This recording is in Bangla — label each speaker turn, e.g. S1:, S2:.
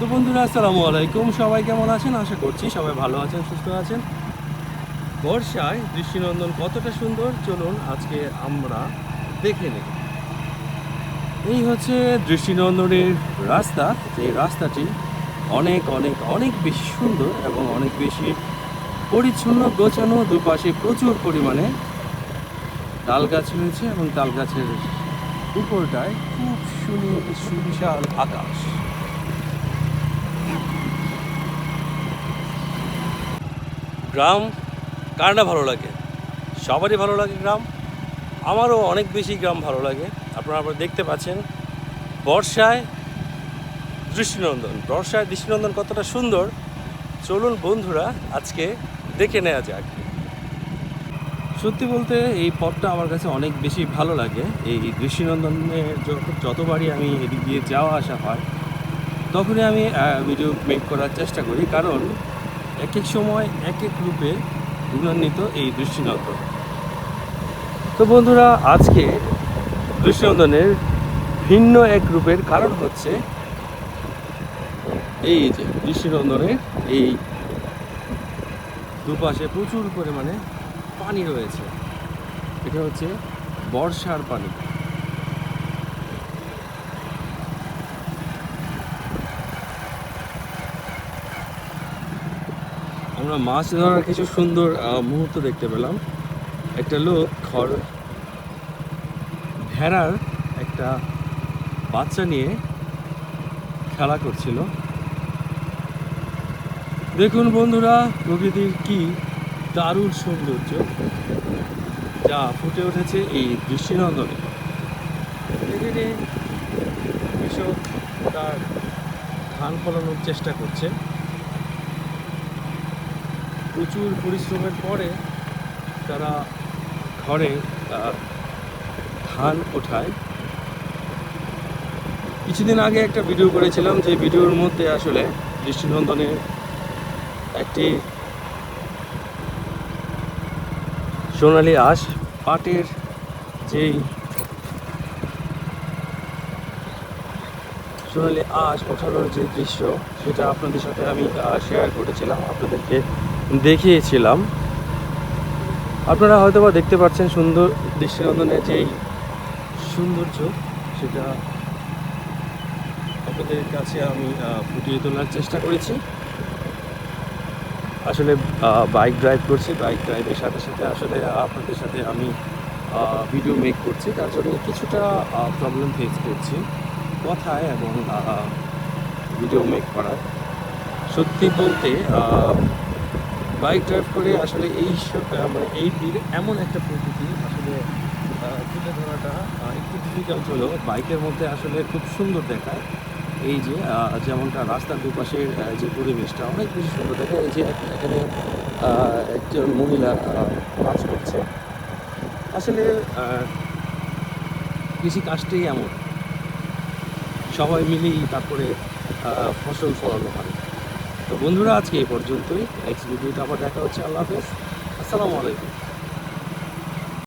S1: তো বন্ধুরা, আসসালামু আলাইকুম। সবাই কেমন আছেন? আশা করছি সবাই ভালো আছেন, সুস্থ আছেন। বর্ষায় দৃষ্টিনন্দন কতটা সুন্দর? চলুন আজকে আমরা দেখে নিই। এই হচ্ছে দৃষ্টিনন্দনের রাস্তা। এই রাস্তাটি অনেক অনেক অনেক বেশি সুন্দর এবং অনেক বেশি পরিচ্ছন্ন, গোছানো, দুপাশে প্রচুর পরিমাণে তাল গাছ রয়েছে এবং তাল গাছের উপরটায় খুব সুনি সুবিশাল আকাশ। গ্রাম কার না ভালো লাগে। সবারই ভালো লাগে গ্রাম। আমারও অনেক বেশি গ্রাম ভালো লাগে। আপনারা আবার দেখতে পাচ্ছেন, বর্ষায় দৃষ্টিনন্দন। বর্ষায় দৃষ্টিনন্দন কতটা সুন্দর। চলুন বন্ধুরা, আজকে দেখে নেওয়া যাক। সত্যি বলতে এই পথটা আমার কাছে অনেক বেশি ভালো লাগে। এই দৃষ্টিনন্দনে যত- যতবারই আমি এদিক দিয়ে যাওয়া আসা হয়, তখনই আমি ভিডিও মেক করার চেষ্টা করি। কারণ এক এক সময় এক এক রূপে গুণান্বিত এই দৃষ্টিনন্দন তো বন্ধুরা, আজকে দৃষ্টিনন্দনের ভিন্ন এক রূপের কারণ হচ্ছে এই যে দৃষ্টিনন্দনের এই দুপাশে প্রচুর পরিমাণে পানি রয়েছে। এটা হচ্ছে বর্ষার পানি। আমরা মাছ ধরার কিছু সুন্দর মুহূর্ত দেখতে পেলাম। একটা লোক খড়, ভেড়ার একটা বাচ্চা নিয়ে খেলা করছিল। দেখুন বন্ধুরা, প্রকৃতির কি দারুণ সৌন্দর্য যা ফুটে উঠেছে এই দৃষ্টিনন্দনে কৃষক তার ধান ফলানোর চেষ্টা করছে। প্রচুর পরিশ্রমের পরে তারা ঘরে ধান ওঠায়। কিছুদিন আগে একটা ভিডিও করেছিলাম, যে ভিডিওর মধ্যে আসলে দৃষ্টিনন্দনের একটি সোনালি আঁশ পাটের যেই সোনালি আঁশ ওঠানোর যে দৃশ্য, সেটা আপনাদের সাথে আমি শেয়ার করেছিলাম আপনাদেরকে। দেখিয়েছিলাম। আপনারা হয়তো বা দেখতে পাচ্ছেন সুন্দর দৃষ্টিনন্দনের যেই সৌন্দর্য, সেটা আপনাদের কাছে আমি ফুটিয়ে তোলার চেষ্টা করেছি। আসলে বাইক ড্রাইভ করছি বাইক ড্রাইভের সাথে সাথে আসলে আপনাদের সাথে আমি ভিডিও মেক করছি। তার জন্য কিছুটা প্রবলেম ফেস করছি কথায় এবং ভিডিও মেক করার। সত্যি বলতে বাইক ড্রাইভ করে আসলে এই মানে এই দিন এমন একটা প্রকৃতি, আসলে তুলে ধরাটা একটু ডিফিকাল্ট হলেও বাইকের মধ্যে আসলে খুব সুন্দর দেখায়। এই যে যেমনটা রাস্তার দুপাশের যে পরিবেশটা অনেক বেশি সুন্দর দেখায়। এই যে, এখানে একজন মহিলা কাজ করছে। আসলে কৃষি কাজটাই এমন। সবাই মিলেই তারপরে ফসল ফলানো হয়। তো বন্ধুরা আজকে এই পর্যন্তই। নেক্সট ভিডিওতে আবার দেখা হচ্ছে। আল্লাহ হাফেজ। আসসালামু আলাইকুম।